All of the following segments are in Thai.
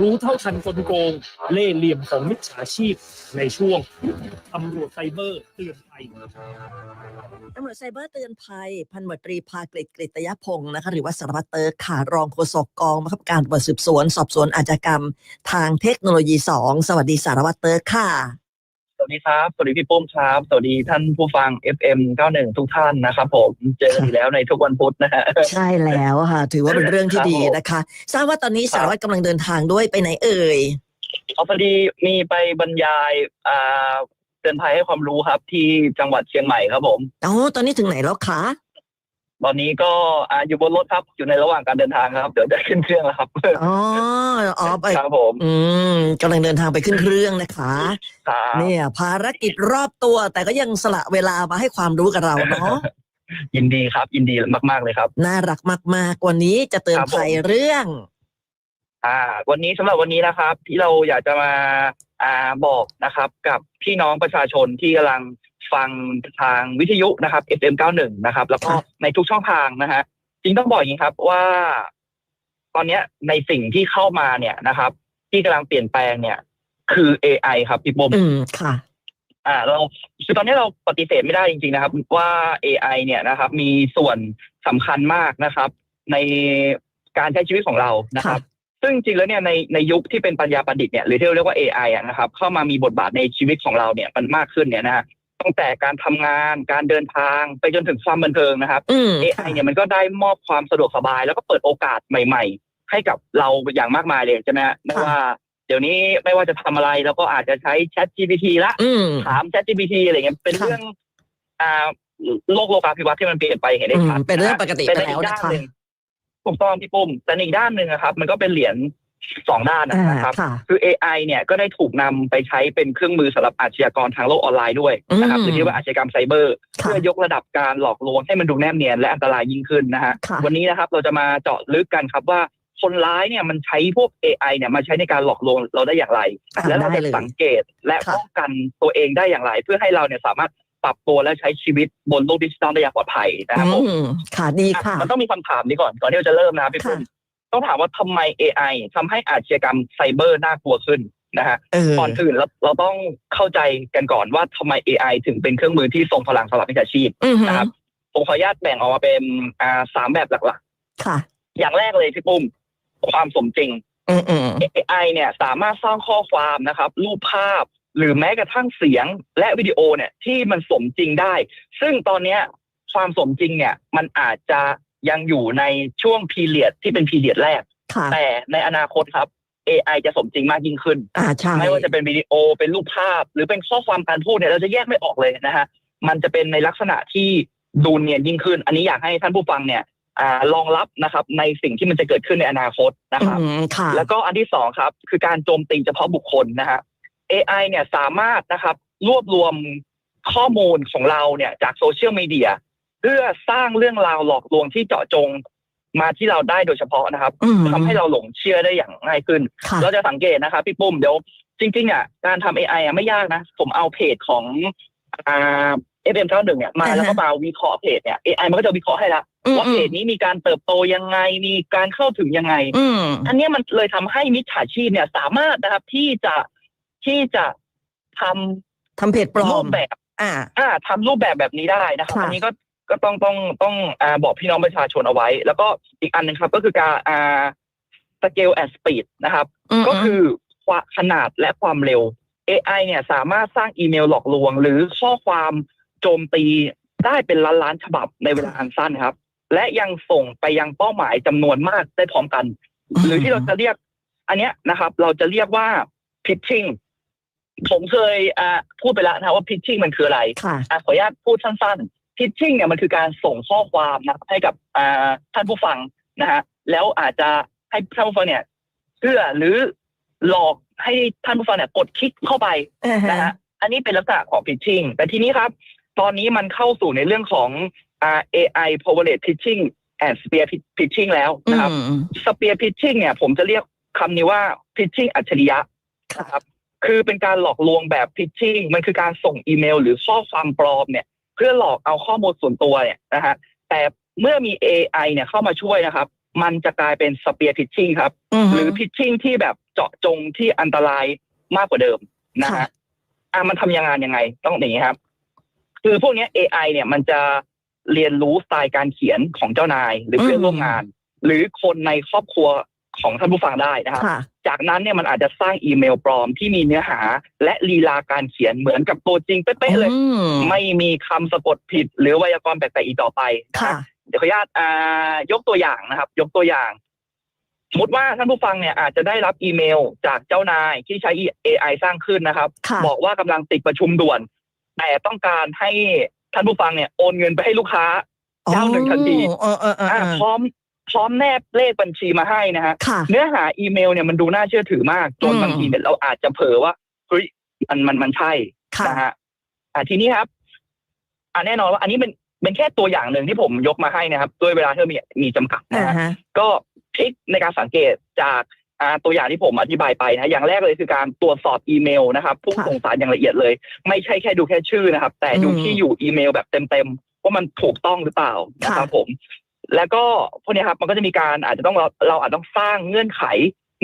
รู้เท่าทันคนโกง เล่เหลี่ยมของมิจฉาชีพในช่วงตำรวจไซเบอร์เตือนภัยตำรวจไซเบอร์เตือนภัย พันหมวดตรีภากฤษกฤตยพงศ์นะคะหรือว่าสารวัตรเตอร์กค่ะรองโฆษกกองบังคับการตำรวจสืบสวน สอบสวนอาชญากรรม ทางเทคโนโลยี 2 สวัสดีสารวัตรเตอร์ค่ะ วัสดีครับ สวัสดีพี่ปุ้มครับ สวัสดีท่านผู้ฟัง FM 91 ทุกท่านนะครับผม เจอกันอยู่แล้วในทุกวันพุธนะฮะ ใช่แล้วค่ะ ถือว่าเป็นเรื่องที่ดีนะคะ ทราบว่าตอนนี้สารวัตรกำลังเดินทางด้วยไปไหนเอ่ยเอาพอดีมีไปบรรยายอ่าเตือนภัยให้ความรู้ครับที่จังหวัดเชียงใหม่ครับผม อ๋อ ตอนนี้ถึงไหนแล้วคะ ตอนนี้ก็อ่าอยู่บนรถครับอยู่ในระหว่างการเดินทางครับ เดี๋ยวจะขึ้นเครื่องแล้วครับอ๋ออ๋อไปครับผม อืมกำลังเดินทางไปขึ้นเครื่องนะคะครับเนี่ย ภารกิจรอบตัว แต่ก็ยังสละเวลามาให้ความรู้กับเราเนาะยินดีครับ ยินดีมาก ๆเลยครับ น่ารักมากๆวันนี้จะเตือนครับผมภัยเรื่อง อ่า วันนี้สำหรับวันนี้นะครับ ที่เราอยากจะมาอ่าบอกนะครับ กับพี่น้องประชาชนที่กำลัง ฟังทางวิทยุนะครับ FM 91นะครับ แล้วก็ค่ะในทุกช่องทางนะฮะจริงต้องบอกอย่างนี้ครับว่า ตอนเนี้ยในสิ่งที่เข้ามาเนี่ยนะครับ ที่กำลังเปลี่ยนแปลงเนี่ย คือ AI ครับพี่ปุ้มอืมค่ะอ่าเราคือตอนนี้เราปฏิเสธไม่ได้จริงๆนะครับ ว่า AI เนี่ยนะครับ มีส่วนสำคัญมากนะครับ ในการใช้ชีวิตของเรานะครับ ซึ่งจริงๆแล้วเนี่ยในในยุคที่เป็นปัญญาประดิษฐ์เนี่ยหรือที่เราเรียกว่า AI อะนะครับ เข้ามามีบทบาทในชีวิตของเราเนี่ยมันมากขึ้นเนี่ยนะฮะ ตั้งแต่การทำงานการเดินทางไปจนถึงความบันเทิงนะครับอืม AI เนี่ยมันก็ได้มอบความสะดวกสบาย แล้วก็เปิดโอกาสใหม่ ๆ ให้กับเราอย่างมากมายเลยใช่ไหมฮะไม่ว่าเดี๋ยวนี้ไม่ว่าจะทำอะไรเราก็อาจจะใช้ Chat GPT ละอืมถาม Chat GPT อะไรเงี้ยเป็นค่ะเรื่องอ่าโลกโลกาภิวัตน์ที่มันเปลี่ยนไปเห็นได้ชัดอืมเป็นเรื่องปกติเป็นไปในแล้วอีกด้านะนคะหนึ่งถูกต้องพี่ปุ้มแต่ในอีกด้านหนึ่งอะครับ มันก็เป็นเหรียญ สองด้านอ่านะครับค่ะคือ AI เนี่ยก็ได้ถูกนำไปใช้เป็นเครื่องมือสำหรับอาชญากรทางโลกออนไลน์ด้วยนะครับอืมหรือที่ว่าอาชญากรรมไซเบอร์ค่ะเพื่อยกระดับการหลอกลวงให้มันดูแนบเนียนและอันตรายยิ่งขึ้นนะฮะค่ะวันนี้นะครับเราจะมาเจาะลึกกันครับว่าคนร้ายเนี่ยมันใช้พวก AI เนี่ยมาใช้ในการหลอกลวงเราได้อย่างไรอ่าและเราได้จะเลยสังเกตและค่ะป้องกันตัวเองได้อย่างไร เพื่อให้เราเนี่ยสามารถปรับตัวและใช้ชีวิตบนโลกดิจิทัลได้อย่างปลอดภัยนะครับผมอืมค่ะดีค่ะอะ มันต้องมีคำถามนี้ก่อนก่อนที่เราจะเริ่มนะครับพี่ค่ะปุ้ม ต้องถามว่าทำไม AI ทำให้อาชญากรรมไซเบอร์น่ากลัวขึ้นนะฮะเออก่อนอื่นเราเราต้องเข้าใจกันก่อนว่าทำไม AI ถึงเป็นเครื่องมือที่ทรงพลังสำหรับมิจฉาชีพอือหือนะครับผมขออนุญาตแบ่งออกมาเป็นอ่าสามแบบหลักค่ะๆอย่างแรกเลยพี่ปุ้มความสมจริงอืมอืม AI เนี่ยสามารถสร้างข้อความนะครับ รูปภาพหรือแม้กระทั่งเสียงและวิดีโอเนี่ยที่มันสมจริงได้ ซึ่งตอนเนี้ยความสมจริงเนี่ยมันอาจจะ ยังอยู่ในช่วงพีเรียดที่เป็นพีเรียดแรก ค่ะ แต่ในอนาคตครับ AI จะสมจริงมากยิ่งขึ้น อ่าใช่ ไม่ว่าจะเป็นวิดีโอเป็นรูปภาพ หรือเป็นข้อความการพูดเนี่ยเราจะแยกไม่ออกเลยนะฮะมันจะเป็นในลักษณะที่ดูเนียนยิ่งขึ้น อันนี้อยากให้ท่านผู้ฟังเนี่ยอ่ารองรับนะครับในสิ่งที่มันจะเกิดขึ้นในอนาคตนะครับ อืมค่ะ แล้วก็อันที่สองครับ คือการโจมตีเฉพาะบุคคลนะฮะ AI เนี่ยสามารถนะครับรวบรวมข้อมูลของเราเนี่ยจากโซเชียลมีเดีย เพื่อสร้างเรื่องราวหลอกลวงที่เจาะจงมาที่เราได้โดยเฉพาะนะครับอืมทำให้เราหลงเชื่อได้อย่างง่ายขึ้นค่ะเราจะสังเกตนะครับพี่ปุ้มเดี๋ยวจริงๆอะการทำ AI อะไม่ยากนะ ผมเอาเพจของอ่า FM 91เนี่ยมาอ่าฮะแล้วก็มาวิเคราะห์เพจเนี่ย AI มันก็จะวิเคราะห์ให้ละอืมว่าเพจนี้มีการเติบโตยังไงมีการเข้าถึงยังไงอืมอันเนี้ยมันเลยทำให้มิจฉาชีพเนี่ย สามารถนะครับที่จะที่จะทำทำเพจปลอรูมปแบบ อ่า อ่าทำรูปแบบแบบนี้ได้นะครับค่ะอันนี้ก็ ก็ต้องต้องต้องอ่าบอกพี่น้องประชาชนเอาไว้ แล้วก็อีกอันหนึ่งครับ ก็คือการอ่า scale and speed นะครับมก็คือความขนาดและความเร็ว AI เนี่ยสามารถสร้างอีเมลหลอกลวง หรือข้อความโจมตีได้เป็นล้านล้านๆฉบับในเวลาอันสั้นครับ และยังส่งไปยังเป้าหมายจำนวนมากได้พร้อมกัน หรือที่เราจะเรียก อันเนี้ยนะครับ เราจะเรียกว่า pitching ผมเคยอ่าพูดไปแล้วนะว่า pitching มันคืออะไรค่ะอะขออนุญาตพูดสั้นๆ pitching เนี่ยมันคือการส่งข้อความนะครับให้กับอ่าท่านผู้ฟังนะฮะแล้วอาจจะให้ท่านผู้ฟังเนี่ยเชื่อหรือหลอกให้ท่านผู้ฟังเนี่ยกดคลิกเข้าไปอ่าฮะนะฮะอันนี้เป็นลักษณะของ pitching แต่ทีนี้ครับ ตอนนี้มันเข้าสู่ในเรื่องของอ่า AI powered pitching and spear pitching แล้วนะครับอืม spear pitching เนี่ย ผมจะเรียกคำนี้ว่า pitching อัจฉริยะค่ะนะครับ คือเป็นการหลอกลวงแบบ pitching มันคือการส่งอีเมล หรือข้อความปลอมเนี่ย เพื่อหลอกเอาข้อมูลส่วนตัวเนี่ยนะฮะแต่เมื่อมี AI เนี่ยเข้ามาช่วยนะครับ มันจะกลายเป็น spear pitching ครับ หรือ pitching ที่แบบเจาะจงที่อันตรายมากกว่าเดิมนะค่ะฮะอะมันทำยังไงยังไงต้องอย่างนี้ครับ คือพวกเนี้ย AI เนี่ยมันจะเรียนรู้สไตล์การเขียนของเจ้านาย หรือเพื่อนอืมร่วมงาน หรือคนในครอบครัวของท่านผู้ฟังได้นะครับค่ะ จากนั้นเนี่ยมันอาจจะสร้างอีเมลปลอมที่มีเนื้อหา และลีลาการเขียนเหมือนกับตัวจริงเป๊ะๆเลยอืมไม่มีคำสะกดผิด หรือไวยากรณ์แปลกๆอีกต่อไปนะคค่ะรับเดี๋ยวขออนุญาตอ่ายกตัวอย่างนะครับ ยกตัวอย่างสมมติว่าท่านผู้ฟังเนี่ยอาจจะได้รับอีเมลจากเจ้านายที่ใช้ AI สร้างขึ้นนะครับค่ะบอกว่ากำลังติดประชุมด่วน แต่ต้องการให้ท่านผู้ฟังเนี่ยโอนเงินไปให้ลูกค้าเจ้าหนึ่งทันทีเออเออเอออ่าเออพร้อม พร้อมแนบเลขบัญชีมาให้นะฮะค่ะ เนื้อหาอีเมลเนี่ยมันดูน่าเชื่อถือมากจนอืม บางทีเนี่ยเราอาจจะเผลอว่าเฮ้ยมันมันมันใช่ค่ะ นะฮะอ่าทีนี้ครับ อ่าแน่นอนว่า อันนี้เป็นเป็นแค่ตัวอย่างหนึ่งที่ผมยกมาให้นะครับ ด้วยเวลาที่มีมีจำกัดนะอ่าฮะ ฮะ ก็ทริคในการสังเกตจากอ่าตัวอย่างที่ผมอธิบายไปนะอย่างแรกเลยคือการตรวจสอบอีเมลนะครับผู้ค่ะส่งสารอย่างละเอียดเลย ไม่ใช่แค่ดูแค่ชื่อนะครับ แต่ดูอืมที่อยู่อีเมลแบบเต็มๆว่ามันถูกต้องหรือเปล่านะครับผม แล้วก็พวกเนี้ยครับมันก็จะมีการอาจจะต้องเราเราอาจต้องสร้างเงื่อนไข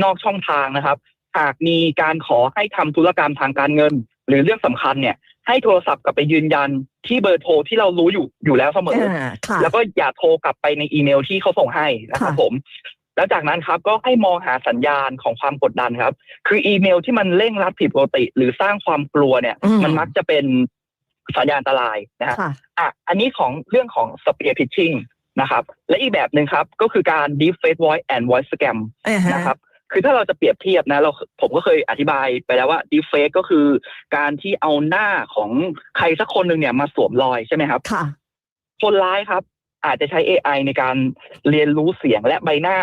นอกช่องทางนะครับ หากมีการขอให้ทำธุรกรรมทางการเงิน หรือเรื่องสำคัญเนี่ย ให้โทรศัพท์กลับไปยืนยันที่เบอร์โทรที่เรารู้อยู่อยู่แล้วเสมออ่าค่ะแล้วก็อย่าโทรกลับไปในอีเมลที่เขาส่งให้นะครับค่ะผมแล้วจากนั้นครับก็ให้มองหาสัญญาณของความกดดันครับ คืออีเมลที่มันเร่งรัดผิดปกติ หรือสร้างความกลัวเนี่ยอืมมันมักจะเป็นสัญญาณอันตรายนะฮะค่ะอะอันนี้ของเรื่องของ spear pitching นะครับ และอีกแบบหนึ่งครับ ก็คือการ deep fake voice and voice scam อ่าฮะนะครับคือถ้าเราจะเปรียบเทียบนะเราผมก็เคยอธิบายไปแล้วว่า deep fake ก็คือการที่เอาหน้าของใครสักคนหนึ่งเนี่ยมาสวมรอยใช่ไหมครับค่ะคนร้ายครับ อาจจะใช้ AI ในการเรียนรู้เสียงและใบหน้า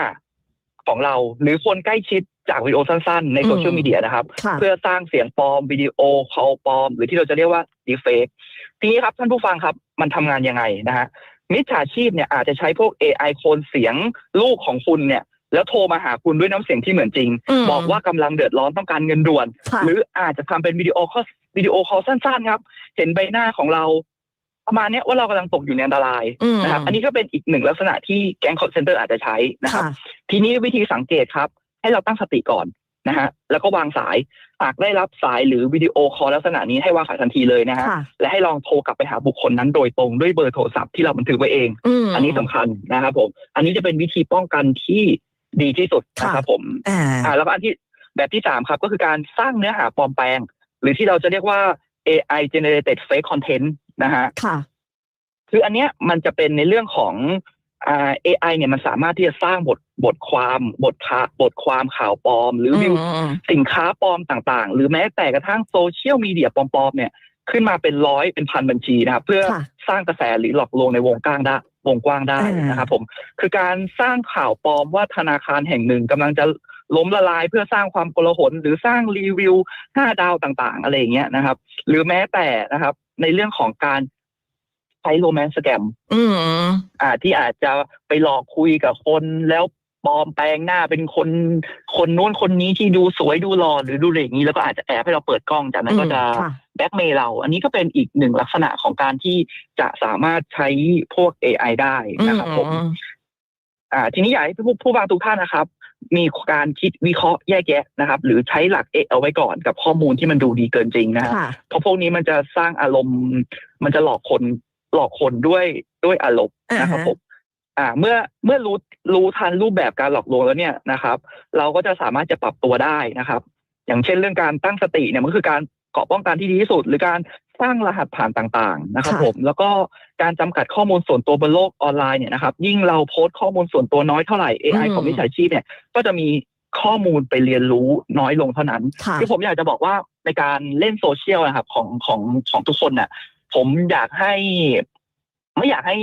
ของเรา หรือคนใกล้ชิดจากวิดีโอสั้นๆ ในโซเชียลอืมมีเดียนะครับค่ะเพื่อสร้างเสียงปลอมวิดีโอคอลปลอม หรือที่เราจะเรียกว่า deepfake ทีนี้ครับท่านผู้ฟังครับ มันทำงานยังไงนะฮะ มิจฉาชีพเนี่ยอาจจะใช้พวก AI โคลนเสียงลูกของคุณเนี่ย แล้วโทรมาหาคุณด้วยน้ำเสียงที่เหมือนจริงอืมบอกว่ากำลังเดือดร้อนต้องการเงินด่วนค่ะหรืออาจจะทำเป็นวิดีโอคอลวิดีโอคอลสั้นๆครับ เห็นใบหน้าของเรา ประมาณเนี้ยว่าเรากำลังตกอยู่ในอันตรายอืมนะครับ อันนี้ก็เป็นอีกหนึ่งลักษณะที่แก๊งคอร์เซนเตอร์อาจจะใช้นะครับค่ะทีนี้วิธีสังเกตครับ ให้เราตั้งสติก่อน นะฮะแล้วก็วางสายหากได้รับสายหรือวิดีโอคอลลักษณะนี้ให้วางสายทันทีเลยนะฮะค่ะและให้ลองโทรกลับไปหาบุคคลนั้นโดยตรงด้วยเบอร์โทรศัพท์ที่เราบันทึกไว้เองมอันนี้สำคัญนะครับผม อันนี้จะเป็นวิธีป้องกันที่ดีที่สุดนะครับผมอ่าอ่าแล้วก็อันที่แบบที่สามครับก็คือการสร้างเนื้อหาปลอมแปลง หรือที่เราจะเรียกว่า AI generated fake content นะฮะค่ะคืออันเนี้ยมันจะเป็นในเรื่องของ อ่า AI เนี่ยมันสามารถที่จะสร้างบทบทความบทข่าบทความข่าวปลอม หรือวิวอืมสินค้าปลอมต่างๆ หรือแม้แต่กระทั่งโซเชียลมีเดียปลอมๆเนี่ยขึ้นมาเป็นร้อยเป็นพันบัญชีนะครับเพื่อค่ะสร้างกระแสหรือหลอกลวงในวงกว้างได้วงกว้างได้อ่านนะครับผม คือการสร้างข่าวปลอมว่าธนาคารแห่งหนึ่งกำลังจะล้มละลายเพื่อสร้างความโกลาหลหรือสร้างรีวิวห้าดาวต่างๆ อะไรอย่างเงี้ยนะครับ หรือแม้แต่นะครับ ในเรื่องของการใช้โรแมนต์สแกมอืมอ่า ที่อาจจะไปหลอกคุยกับคนแล้วปลอมแปลงหน้าเป็นคนคนนู้นคนนี้ที่ดูสวยดูหล่อหรือดูอะไรอย่างนี้ แล้วก็อาจจะแอบให้เราเปิดกล้องจากนั้นก็จะค่ะแบล็กเมย์เรา อันนี้ก็เป็นอีกหนึ่งลักษณะของการที่จะสามารถใช้พวก AI ได้นะครับผมอืมอ่า ทีนี้อยากให้ผู้ผู้ฟังทุกท่านนะครับ มีการคิดวิเคราะห์แยกแยะนะครับ หรือใช้หลักเอะเอาไว้ก่อนกับข้อมูลที่มันดูดีเกินจริงนะฮะค่ะเพราะพวกนี้มันจะสร้างอารมณ์ มันจะหลอกคน หลอกคนด้วยด้วยอารมณ์นะครับอ่าฮะผมอ่า เมื่อเมื่อรู้รู้ทันรูปแบบการหลอกลวงแล้วเนี่ยนะครับ เราก็จะสามารถจะปรับตัวได้นะครับ อย่างเช่นเรื่องการตั้งสติเนี่ยมันก็คือการเกราะป้องกันที่ดีที่สุด หรือการสร้างรหัสผ่านต่างๆ นะครับค่ะผม แล้วก็การจำกัดข้อมูลส่วนตัวบนโลกออนไลน์เนี่ยนะครับ ยิ่งเราโพสต์ข้อมูลส่วนตัวน้อยเท่าไหร่ AI ของมิจฉาชีพเนี่ยก็จะมีข้อมูลไปเรียนรู้น้อยลงเท่านั้นค่ะคือผมอยากจะบอกว่าในการเล่นโซเชียลนะครับของของของทุกคนน่ะ ผมอยากให้ ไม่อยากให้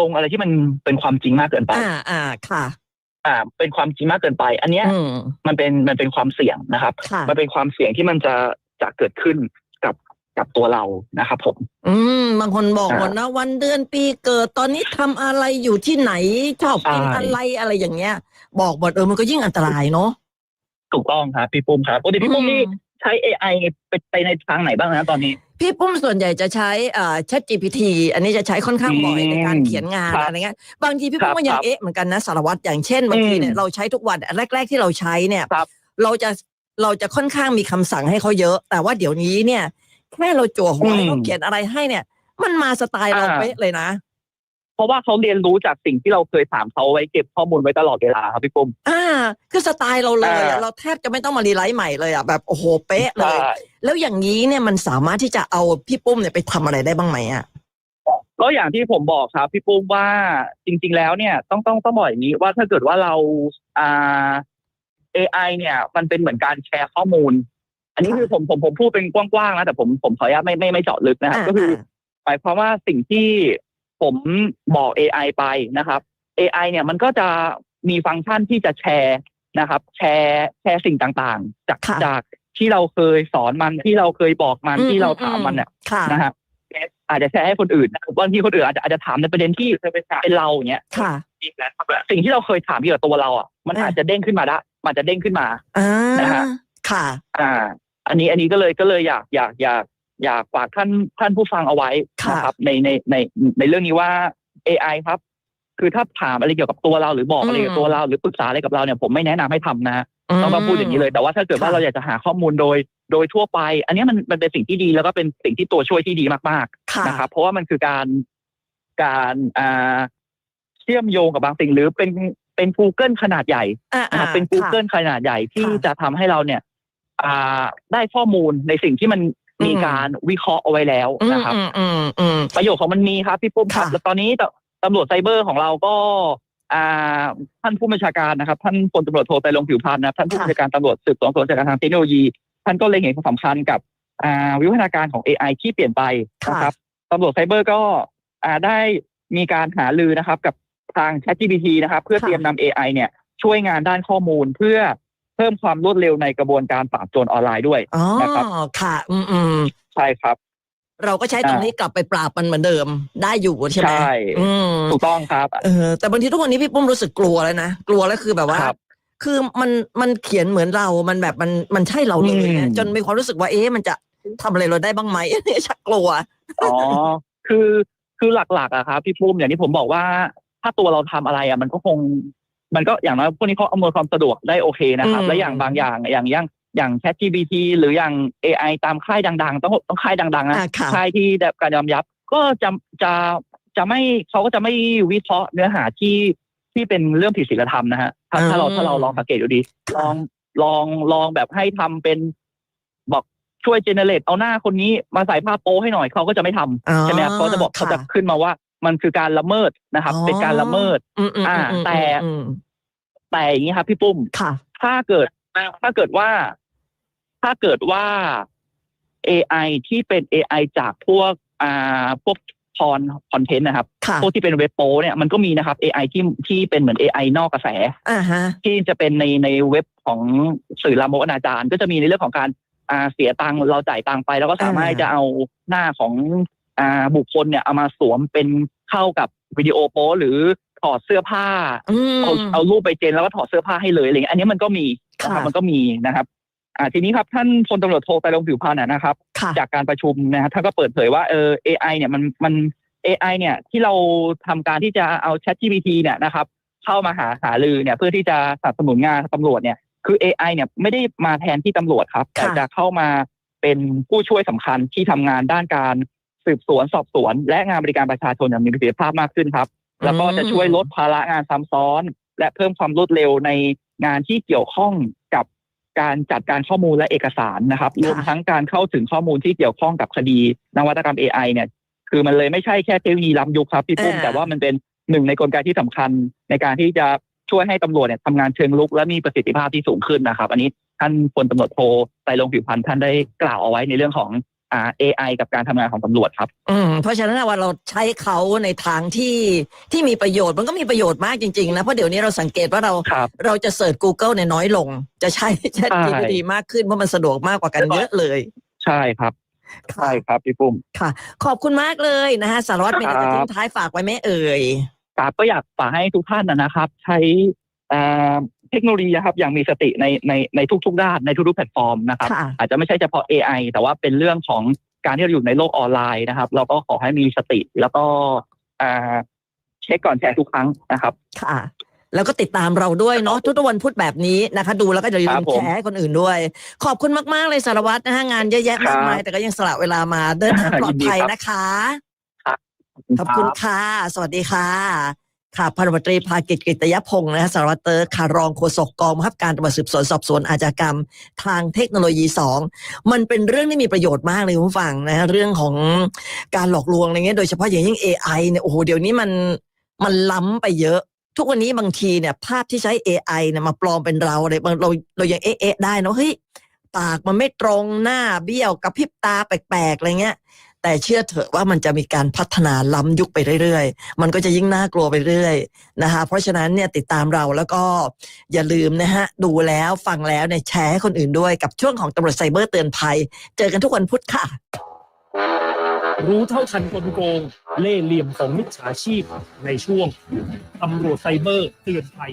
ลงอะไรที่มันเป็นความจริงมากเกินไป อ่าอ่าค่ะ อ่า เป็นความจริงมากเกินไป อันเนี้ยอืม มันเป็นมันเป็นความเสี่ยงนะครับ ค่ะ มันเป็นความเสี่ยงที่มันจะจะเกิดขึ้นกับกับตัวเรานะครับผม อืม บางคนบอกอ่าหมดนะวันเดือนปีเกิดตอนนี้ทำอะไรอยู่ที่ไหนชอบกินใช่ อะไรอะไรอย่างเงี้ย บอกหมดเออมันก็ยิ่งอันตรายเนาะถูกต้องครับพี่ปุ้มครับปกติพี่ปุ้มนี่อืมใช้ AI ไปไปในทางไหนบ้างนะตอนนี้ พี่ปุ้มส่วนใหญ่จะใช้อ่า ChatGPT อันนี้จะใช้ค่อนข้างบ่อยอืมในการเขียนงานครับอะไรเงี้ยบางทีพี่ปุ้มครับก็ยังครับเอ๊ะเหมือนกันนะสารวัตรอย่างเช่นบางทีเนี่ยอืมเราใช้ทุกวันแรก ๆ ที่เราใช้เนี่ย ครับ เราจะเราจะค่อนข้างมีคำสั่งให้เขาเยอะ แต่ว่าเดี๋ยวนี้เนี่ย แค่เราจั่วหัวให้อืมเขาเขียนอะไรให้เนี่ย มันมาสไตล์เราอ่าเป๊ะเลยนะ เพราะว่าเขาเรียนรู้จากสิ่งที่เราเคยถามเขาไว้เก็บข้อมูลไว้ตลอดเวลาครับพี่ปุ้มอ่า คือสไตล์เราเลยอะอ่าเราแทบจะไม่ต้องมารีไลท์ใหม่เลยอะแบบโอ้โหเป๊ะเลยใช่แล้วอย่างนี้เนี่ยมันสามารถที่จะเอาพี่ปุ้มเนี่ยไปทำอะไรได้บ้างไหมอะก็อย่างที่ผมบอกครับพี่ปุ้มว่าจริง ๆ แล้วเนี่ยต้องต้องต้องบอกอย่างนี้ว่าถ้าเกิดว่าเราอ่า AI เนี่ย มันเป็นเหมือนการแชร์ข้อมูล อันนี้คือผมผมผมพูดเป็นกว้างๆนะแต่ผมผมขออนุญาตไม่ไม่ไม่เจาะลึกนะครับอ่าก็คือหมายความว่าสิ่งที่ ผมบอก AI ไปนะครับ AI เนี่ยมันก็จะมีฟังก์ชันที่จะแชร์นะครับ แชร์แชร์สิ่งต่างๆ จากค่ะจากที่เราเคยสอนมันที่เราเคยบอกมันอืมที่เราอืมถามมันเนี่ยค่ะนะฮะอาจจะแชร์ให้คนอื่นบางทีคนอื่นอาจจะอาจจะถามในประเด็นที่เป็นเราอย่างเงี้ยค่ะสิ่งที่เราเคยถามเกี่ยวกับตัวเราอะมันอ่าอาจจะเด้งขึ้นมาได้มันอาจจะเด้งขึ้นมาอ่านะฮะค่ะ อ่า อันนี้อันนี้ก็เลยก็เลยอยากอยากอยาก อยากฝากท่านท่านผู้ฟังเอาไว้ค่ะนะครับในในในในเรื่องนี้ว่า AI ครับ คือถ้าถามอะไรเกี่ยวกับตัวเราหรือบอกอะไรเกี่ยวกับตัวเราหรือปรึกษาอะไรกับเราเนี่ยผมไม่แนะนำให้ทำนะต้องต้องพูดอย่างนี้เลย แต่ว่าถ้าเกิดว่าค่ะเราอยากจะหาข้อมูลโดยโดยทั่วไป อันนี้มันมันเป็นสิ่งที่ดีแล้วก็เป็นสิ่งที่ตัวช่วยที่ดีมากค่ะๆนะครับเพราะว่ามันคือการการอ่าเชื่อมโยงกับบางสิ่งหรือเป็นเป็น Google ขนาดใหญ่อ่านะครับเป็นค่ะ Google ขนาดใหญ่ที่ค่ะจะทำให้เราเนี่ย อ่าได้ข้อมูลในสิ่งที่มัน มีอืมการวิเคราะห์เอาไว้แล้วอืมนะครับอืมอืมอืมประโยชน์ของมันมีครับพี่ปุ้มครับค่ะแล้วตอนนี้ตตำรวจไซเบอร์ของเราก็อ่าท่านผู้บัญชาการนะครับ ท่านพลตำรวจโทไตรรงผิวพันธ์นะครับท่านผู้บัญชาการตำรวจสืบสวนสวนจาการทางเทคโนโลยี ท่านก็เล็งเห็นความสำคัญกับอ่าวิวัฒนาการของ AI ที่เปลี่ยนไปนะครับตำรวจไซเบอร์ก็อ่าได้มีการหาลือนะครับ กับทาง ChatGPT นะครับ เพื่อเตรียมนำ AI เนี่ยช่วยงานด้านข้อมูลเพื่อ เพิ่มความรวดเร็วในกระบวนการปราบโจรออนไลน์ด้วยอ๋อนะครับ ค่ะ อืมอืมใช่ครับ เราก็ใช้ตรงนี้กลับไปปราบมันเหมือนเดิม ได้อยู่ใช่ไหมใช่ อืมถูกต้องครับ เออแต่บางทีทุกวันนี้พี่ปุ้มรู้สึกกลัวแล้วนะกลัวแล้วคือแบบว่า ครับคือมันมันเขียนเหมือนเรา มันแบบมันมันใช่เราเลยอืนะมจนมีความรู้สึกว่าเอ๊ะมันจะทำอะไรเราได้บ้างไหม เนี่ยชักกลัว อ๋อ คือ คือหลักๆอะครับพี่ปุ้มอย่างที่ผมบอกว่า ถ้าตัวเราทำอะไรอะมันก็คง มันก็อย่างน้อยพวกนี้เขาอำนวยความสะดวกได้โอเคนะครับอืมและอย่างบางอย่างอย่างอย่างอย่าง ChatGPT หรืออย่าง AI ตามค่ายดัง ๆ ต้องต้องค่ายดัง ๆ นะอ่าค่ะค่ายที่ได้รับการยอมรับ ก็จะจะจะไม่เขาก็จะไม่วิเคราะห์เนื้อหาที่ที่เป็นเรื่องผิดศีลธรรมนะฮะถ้าถ้าเราอืมถ้าเราลองสังเกตดูดีลค่ะองลองลองแบบให้ทำเป็นบอกช่วยเจเนเรตเอาหน้าคนนี้มาใส่ผ้าโป๊ให้หน่อยเขาก็จะไม่ทำอ๋อใช่ไหมครับเขาจะบอกค่ะเขาจะขึ้นมาว่ามันคือการละเมิดนะครับอ๋อเป็นการละเมิดอืมอืมอ่าอืมแต่อืม แต่อย่างนี้ครับพี่ปุ้มค่ะ ถ้าเกิดถ้าเกิดว่า ถ้าเกิดว่า AI ที่เป็น AI จากพวกอ่าพวกพรคอนเทนต์นะครับค่ะพวกที่เป็นเว็บโป้เนี่ยมันก็มีนะครับ AI ที่ที่เป็นเหมือน AI นอกกระแสอ่าฮะที่จะเป็นในในเว็บของสื่อลามกอนาจารก็จะมีในเรื่องของการอ่าเสียตังค์เราจ่ายตังค์ไป แล้วก็สามารถอ่าจะเอาหน้าของอ่าบุคคลเนี่ยเอามาสวมเป็นเข้ากับวิดีโอโป๊หรือ ถอดเสื้อผ้าอืมเอาเอารูปไปเจนแล้วก็ถอดเสื้อผ้าให้เลยอะไรเงี้ยอันนี้มันก็มีนะครับค่ะมันก็มีนะครับอ่าทีนี้ครับท่านพลตำรวจโทไตรรงผิวพันธ์นะนะครับค่ะจากการประชุมนะครับท่านก็เปิดเผยว่าเออ AI เนี่ยมันมัน AI เนี่ยที่เราทำการที่จะเอา ChatGPT เนี่ยนะครับเข้ามาหาหาลือเนี่ยเพื่อที่จะสนับสนุนงานตำรวจเนี่ยคือ AI เนี่ยไม่ได้มาแทนที่ตำรวจครับ แต่ค่ะจะเข้ามาเป็นผู้ช่วยสำคัญที่ทำงานด้านการสืบสวนสอบสวน และงานบริการประชาชนอย่างมีประสิทธิภาพมากขึ้นครับ แล้วก็จะช่วยลดภาระงานซ้ำซ้อน และเพิ่มความรวดเร็วในงานที่เกี่ยวข้องกับการจัดการข้อมูลและเอกสารนะครับรวมทั้งการเข้าถึงข้อมูลที่เกี่ยวข้องกับคดีนวัตกรรม AI เนี่ย คือมันเลยไม่ใช่แค่เทคโนโลยีล้ำยุคครับพี่ปุ้มอ่าแต่ว่ามันเป็นหนึ่งในกลไกที่สำคัญในการที่จะช่วยให้ตำรวจเนี่ยทำงานเชิงลุก และมีประสิทธิภาพที่สูงขึ้นนะครับ อันนี้ท่านพลตำรวจโทไตรรงผิวพันธ์ท่านได้กล่าวเอาไว้ในเรื่องของอ่า AI กับการทำงานของตำรวจครับ อืมเพราะฉะนั้นนะว่าเราใช้เขาในทางที่ที่มีประโยชน์มันก็มีประโยชน์มากจริงๆนะเพราะเดี๋ยวนี้เราสังเกตว่าเราครับ เราจะเสิร์ช Google เนี่ยน้อยลง จะใช้ Chat ใช่ GPT มากขึ้นเพราะมันสะดวกมากกว่ากันเยอะเลย ใช่ครับ ใช่ครับพี่ปุ้มขอบคุณมากเลยนะฮะสารวัตรมีอะไรจะครับทิ้งท้ายฝากไว้ไหมเอ่ย ครับก็อยากฝากให้ทุกท่านนะนะครับ ใช้อ่า เทคโนโลยีนะครับอย่างมีสติในในในทุกๆด้านในทุกๆแพลตฟอร์มนะครับ ค่ะ อาจจะไม่ใช่เฉพาะ AI แต่ว่าเป็นเรื่องของการที่เราอยู่ในโลกออนไลน์นะครับ เราก็ขอให้มีสติแล้วก็อ่าเช็คก่อนแชร์ทุกครั้งนะครับ ค่ะ แล้วก็ติดตามเราด้วยเนาะทุกๆวันพุธแบบนี้นะคะ ดูแล้วก็อย่าลืครัมบผมแชร์ให้คนอื่นด้วย ขอบคุณมากๆเลยสารวัตรนะฮะงานเยอะแยะมากมายครับแต่ก็ยังสละเวลามาเดินทางปลอดภัยยินดีครับ นะคะครับขอบคุณค่ะ สวัสดีค่ะ ค่ะพันตำรวจตรีภากิจกฤตยพงศ์นะฮะสารวัตรเตอร์ค่ะรองโฆษกกองบังคับการตำรวจสืบสวนสอบสวนอาชญากรรม ทางเทคโนโลยีสองมันเป็นเรื่องที่มีประโยชน์มากเลยคุณผู้ฟังนะฮะเรื่องของการหลอกลวงอะไรเงี้ยโดยเฉพาะอย่างยิ่ง AI เนี่ยโอ้โหเดี๋ยวนี้มันมันล้ำไปเยอะ ทุกวันนี้บางทีเนี่ยภาพที่ใช้ AI เนี่ยมาปลอมเป็นเราเลยบางเราเรายังเอ๊ะได้เนะเฮ้ยปากมันไม่ตรงหน้าเบี้ยวกระพริบตาแปลกๆอะไรเงี้ย แต่เชื่อเถอะว่ามันจะมีการพัฒนาล้ำยุคไปเรื่อยๆ มันก็จะยิ่งน่ากลัวไปเรื่อยนะคะ เพราะฉะนั้นเนี่ยติดตามเราแล้วก็อย่าลืมนะฮะดูแล้วฟังแล้วเนี่ยแชร์ให้คนอื่นด้วยกับช่วงของตำรวจไซเบอร์เตือนภัย เจอกันทุกวันพุธค่ะ รู้เท่าทันกลโกง เล่ห์เหลี่ยมของมิจฉาชีพในช่วงตำรวจไซเบอร์เตือนภัย